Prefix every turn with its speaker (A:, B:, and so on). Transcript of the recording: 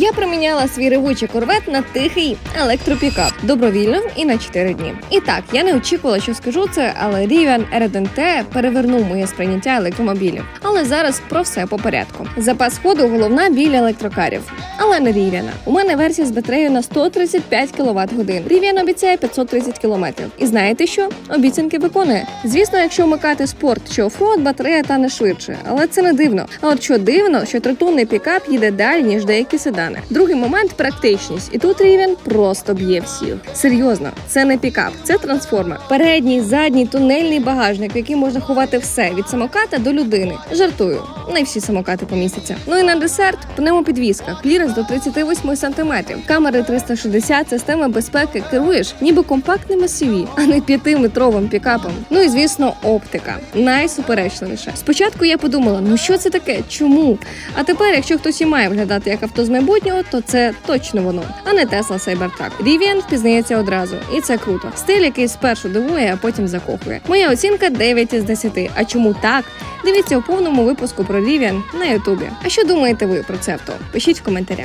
A: Я приміняла свій ревучий корвет на тихий електропікап добровільно і на 4 дні. І так, я не очікувала, що скажу це, але рівень R1T перевернув моє сприйняття електромобілів. Але зараз про все по порядку. Запас ходу головна біль електрокарів, але не Rivian. У мене версія з батареєю на 135 кВт годин. Rivian обіцяє 530 км. І знаєте що? Обіцянки виконує. Звісно, якщо вмикати спорт чи оффроуд, батарея тане швидше, але це не дивно. А от що дивно, що тритонний пікап їде далі, ніж деякі седани. Другий момент практичність. І тут Rivian просто б'є всіх. Серйозно, це не пікап, це трансформер. Передній, задній, тунельний багажник, в який можна ховати все від самоката до людини. Жартую, не всі самокати помістяться. Ну і на десерт пневмопідвізка, кліренс до 38 см, камери 360, система безпеки керуєш, ніби компактним SUV, а не п'ятиметровим пікапом. Ну і звісно, оптика найсуперечливіше. Спочатку я подумала, ну що це таке? Чому? А тепер, якщо хтось і має виглядати як авто з майбутнього, то це точно воно, а не Tesla Cybertruck. Rivian впізнається одразу, і це круто. Стиль, який спершу дивує, а потім закохує. Моя оцінка 9 із 10. А чому так? Дивіться у повному випуску про Rivian на Ютубі. А що думаєте ви про це авто? Пишіть в коментарях.